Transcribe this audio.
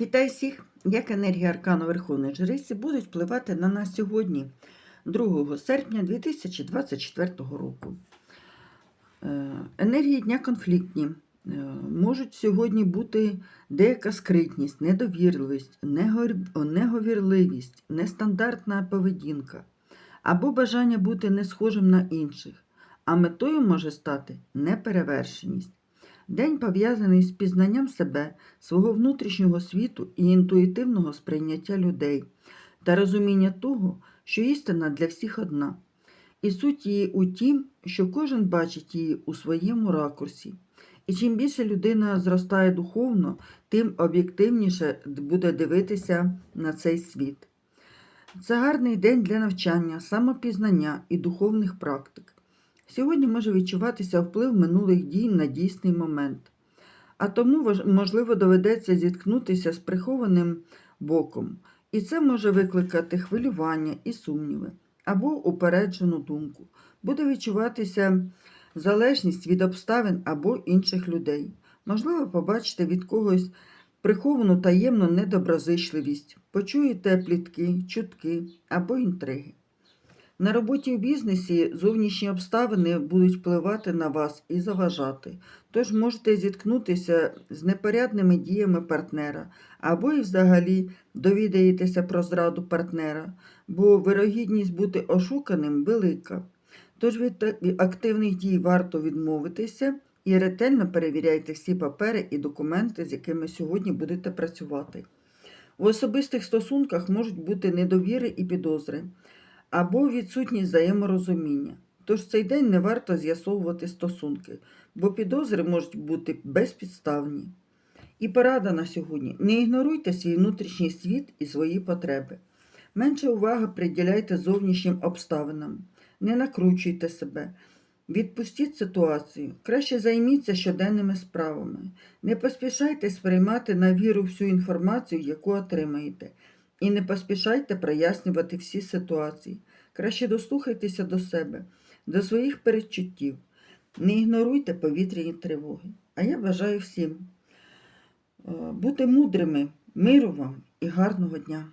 Вітаю всіх! Як енергія аркану Верховної Жриці будуть впливати на нас сьогодні, 2 серпня 2024 року. Е, Енергії дня конфліктні. Е, Можуть сьогодні бути деяка скритність, недовірливість, неговірливість, нестандартна поведінка або бажання бути не схожим на інших, а метою може стати неперевершеність. День пов'язаний з пізнанням себе, свого внутрішнього світу і інтуїтивного сприйняття людей та розуміння того, що істина для всіх одна. І суть її у тім, що кожен бачить її у своєму ракурсі. І чим більше людина зростає духовно, тим об'єктивніше буде дивитися на цей світ. Це гарний день для навчання, самопізнання і духовних практик. Сьогодні може відчуватися вплив минулих дій на дійсний момент, а тому, можливо, доведеться зіткнутися з прихованим боком, і це може викликати хвилювання і сумніви або упереджену думку. Буде відчуватися залежність від обставин або інших людей. Можливо, побачите від когось приховану таємну недоброзичливість, почуєте плітки, чутки або інтриги. На роботі у бізнесі зовнішні обставини будуть впливати на вас і заважати, тож можете зіткнутися з непорядними діями партнера, або і взагалі довідаєтеся про зраду партнера, бо вирогідність бути ошуканим велика. Тож від активних дій варто відмовитися і ретельно перевіряйте всі папери і документи, з якими сьогодні будете працювати. У особистих стосунках можуть бути недовіри і підозри або відсутність взаєморозуміння. Тож цей день не варто з'ясовувати стосунки, бо підозри можуть бути безпідставні. І порада на сьогодні: не ігноруйте свій внутрішній світ і свої потреби. Менше уваги приділяйте зовнішнім обставинам, не накручуйте себе. Відпустіть ситуацію, краще займіться щоденними справами. Не поспішайте сприймати на віру всю інформацію, яку отримаєте, і не поспішайте прояснювати всі ситуації. Краще дослухайтеся до себе, до своїх передчуттів. Не ігноруйте повітряні тривоги. А я бажаю всім е, бути мудрими, миру вам і гарного дня.